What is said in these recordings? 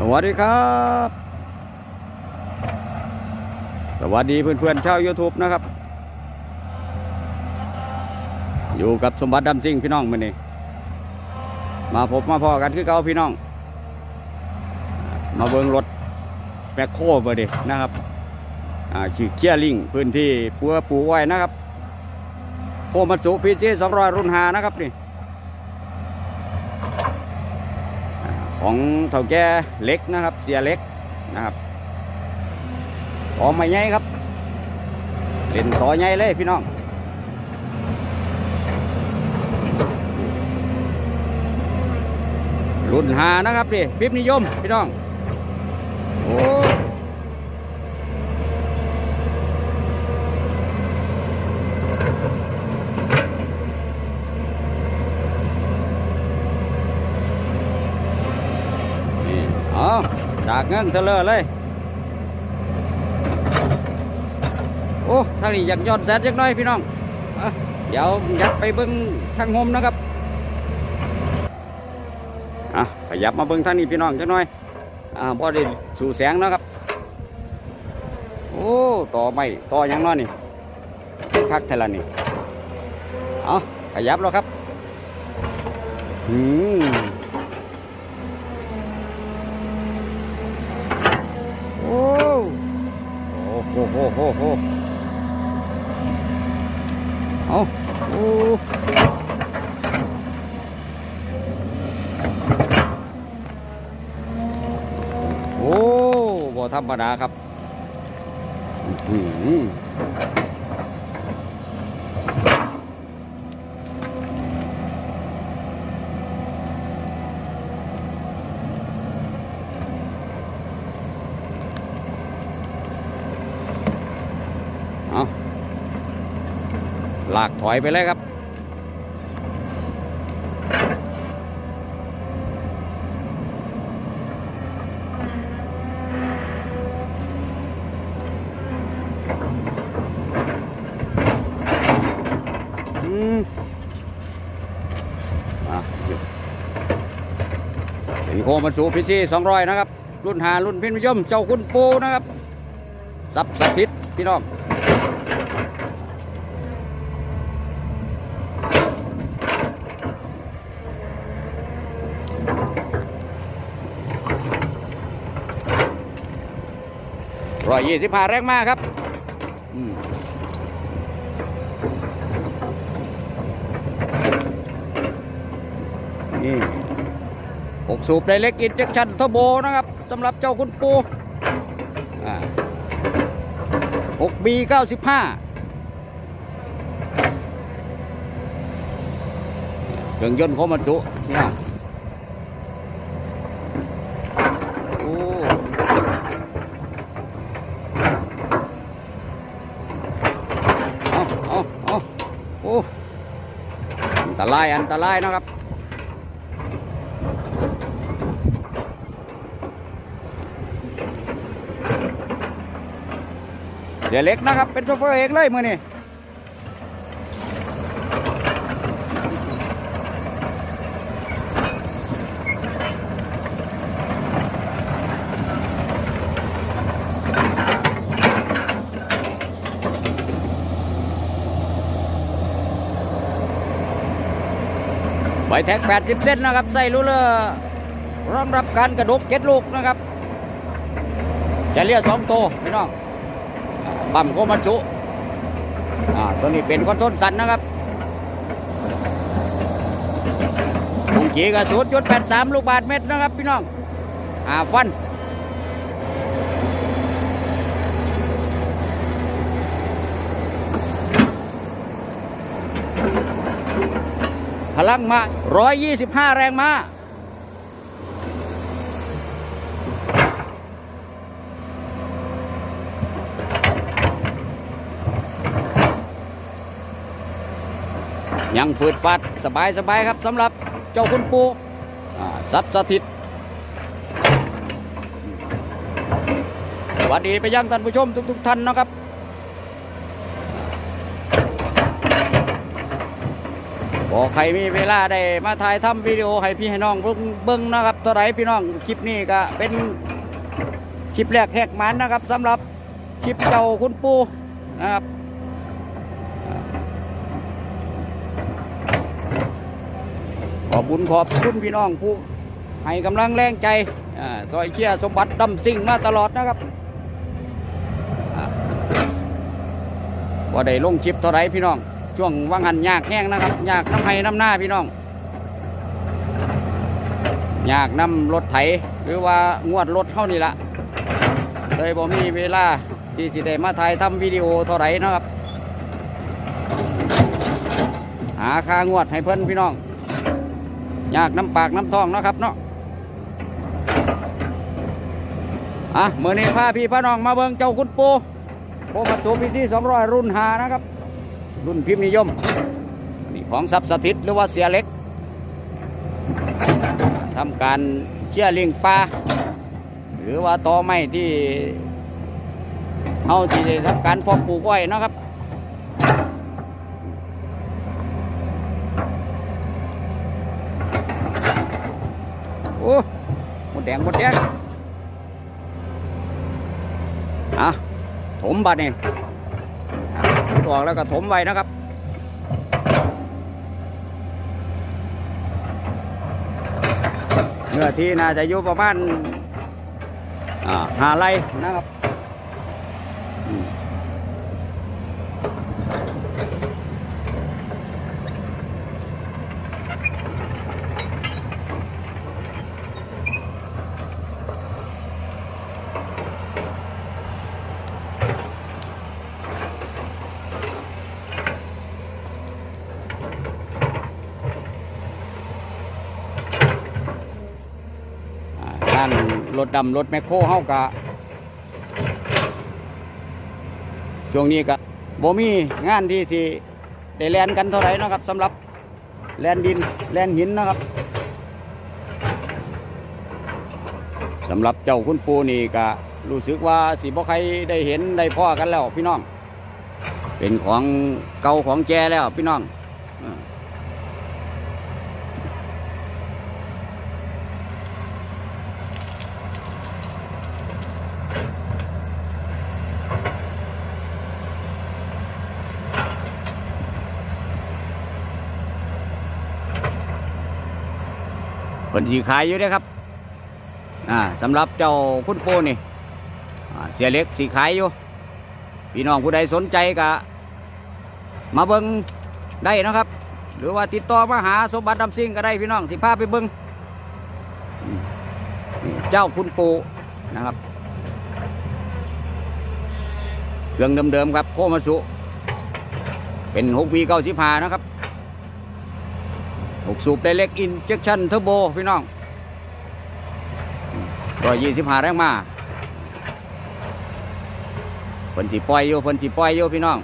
สวัสดีครับ สวัสดีเพื่อนๆชาว YouTube นะครับ อยู่กับสมบัติดำซิ่งพี่น้องมื่อนี้มาพบมาพอกันคือเก่าพี่น้อง มาเบิงรถแมคโครเบอร์ดินะครับขี่เคียลิงพื้นที่ปัวปูไว้นะครับโคมัตสุพีจีสองรอยรุ่นหานะครับนี่ ของเถ่าแก่เล็กนะครับ เสียเล็กนะครับต่อไม่ใหญ่ครับเล่นต่อใหญ่เลยพี่น้องรุ่นหานะครับดิพิบนิยมพี่น้องโอ้นี่เอา จากเงินเทเลอร์เลย โอ้ทางนี้อยากยอดแสนจักน่อยพี่น้อง เดี๋ยวยัดไปเบิ้งทางโฮมนะครับอะขยับมาเบิ้งทางนี้พี่น้องจักน่อยอ่าบ่ได้สู่แสงนะครับ โอ้ต่อไม่ต่อยังน้อยนี่คักเท่านี่เอาขยับแล้วครับอืมโอ้โอ้โหโหโหโห เอาโอ้โอ้บ่ธรรมดาครับอืม ลากถอยไปเลยครับ อืมอะเป็นโคมันสูพิชีสองร้อยนะครับ รุ่นหารุ่นพินนิยมเจ้าคุณปูนะครับ สับสถิตพี่น้อง ร้อยยี่สิบห้าแรงมากครับนี่หกสูบไดเล็กอินเจคชั่นทอร์โบนะครับสำหรับเจ้าคุณปูหกบีเก้าสิบห้าเครื่องยนต์ของมันจุนะโอ้เอาเอาเอาโอ้อันตรายอันตรายนะครับ เสียเล็กนะครับ เป็นโชเฟอร์เองเลยมือนี่ ใบแท็ก 80 เส้นนะครับ ใส่รูเลอร์รอมรับการกระดกเจ็ดลูกนะครับจะเรียกสองโตวพี่น้องปั๊มโคมันจุอ่าตัวนี้เป็นคอนโทนสันนะครับถุงจีกระสุนจุดแปดสามลูกบาทเม็ดนะครับพี่น้องอ่าฟัน พลังมา 125 แรงมายังฝืดฟัดสบายสบายครับสำหรับเจ้าคุณปูสัตว์สถิตสวัสดีไปยังท่านผู้ชมทุก ๆ ท่านนะครับ บ บอก ใครมีเวลาได้มาถ่ายทำวิดีโอให้พี่ให้น้องเบิ่งเบิ่งนะครับตัวไหนพี่น้องคลิปนี้ก็เป็นคลิปแรกแหกมันนะครับสำหรับคลิปเจ้าคุณปูนะครับขอบคุณขอบคุณพี่น้องผู้ให้กำลังแรงใจอ่าซอยเชียสมบัติดำสิ่งมาตลอดนะครับอ่าว่าได้ลงชิปเท่าไรพี่น้อง ช่วงวังหันยากแห้งนะครับยากน้ำไห้น้ำหน้าพี่น้องยากน้ำรถไถหรือว่างวดรถเข้านี่ละเลยบ่มีเวลาที่สิได้มาถ่ายทำวิดีโอเท่าไรนะครับ หาค่างวดให้เพิ่อนพี่น้อง ยากน้ำปากน้ำท้องนะครับเนาะอะเมื่อนี้พาพี่พาน้องมาเบิ่งเจ้าคุณปูโปรมัตสูพีซีสองร้อยรุ่นหานะครับ รุ่นพิมพ์นิยมนี่ของซับสถิตหรือว่าเสียเล็กทำการเชี่ยลิงปลาหรือว่าตอไม้ที่เอาสิได้ทำการเพาะปลูกไว้นะครับโอ้หมดแดงหมดแดงอะถมบัดเนี่อะ ขุดออกแล้วก็ถมไว้นะครับเนื้อที่น่าจะอยู่ประมาณห้าไร่นะครับ ด้านรถดำรถแมคโครเฮากะช่วงนี้ก็บ่มีงานที่สิได้แลนกันเท่าไหร่นะครับสำหรับแลนดินแลนหินนะครับสำหรับเจ้าคุณปูนี่ก็รู้สึกว่าสิบ่ใครได้เห็นได้พ่อกันแล้วพี่น้อง เป็นของเก่าของแจแล้วพี่น้อง ผลสีขายอยู่เด้อครับอ่าสำหรับเจ้าคุณโปนี่เสียเล็กสีขายอยู่ พี่น้องผู้ใดสนใจก็มาเบิ้งได้นะครับ หรือว่าติดต่อมาหาสมบัติดำซิ่งก็ได้พี่น้องสิพาไปเบิ้งเจ้าคุณปูนะครับเครื่องเดิมๆครับโคมาสุ เป็นหกวีเก้าสิบหานะครับ สูบไดเล็กอินเจคชั่นเทอร์โบพี่น้องร้อยยี่สิบห้าแรงมาเพิ่นสิปล่อยอยู่เพิ่นสิปล่อยอยู่พี่น้อง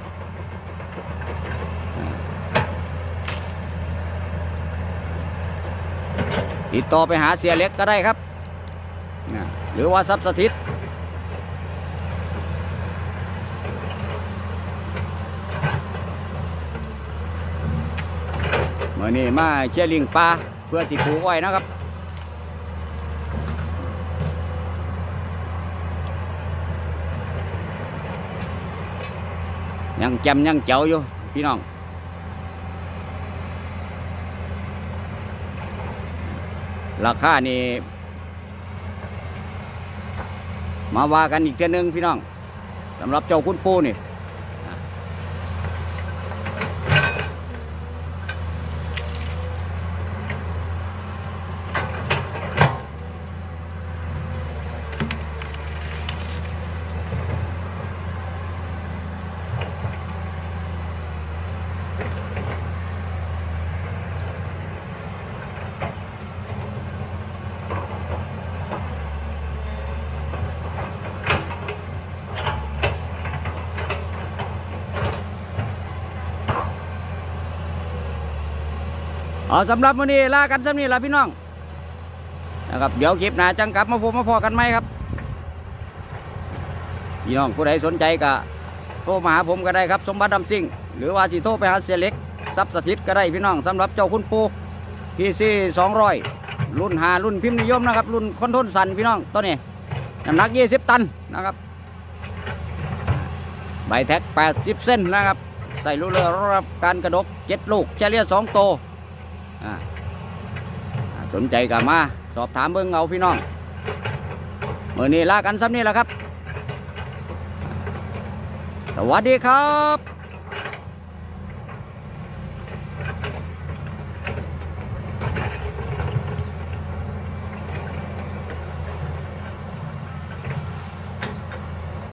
ติดต่อไปหาเสียเล็กก็ได้ครับ หรือว่าซับสถิต มื่อนี้มาเชี่ยลิงปลาเพื่อสิปลูกไว้นะครับยังจำยังเจ้าอยู่พี่น้องราคานี่มาว่ากันอีกเทีนึงพี่น้องสำหรับเจ้าคุณปูนี่ เอาสำหรับวันนี้ลากันสำนี้ละพี่น้องนะครับเดี๋ยวคลิปหน้าจังกลับมาพบมาพอกันไหมครับพี่น้องผู้ใดสนใจก็โทรมาหาผมก็ได้ครับ สมบัติดำซิ่ง หรือว่าสิโทรไปหาเสียเล็กซับสถิตก็ได้พี่น้องสำหรับเจ้าคุณปูพีซีสองร้อยรุ่นหารุ่นพิมพ์นิยมนะครับ รุ่นคอนทรลสันพี่น้องตัวนี้น้ำหนัก20ตันนะครับใบแท็ก 80 เส้นนะครับ ใส่ลูกเรือรับการกระดก 7 ลูกเฉลี่ย2โตวอ่าอ่า สนใจกับมา สอบถามเบิ่งเอาพี่น้องเมื่อนี้ลากันซ้ำนี่แหละครับ สวัสดีครับ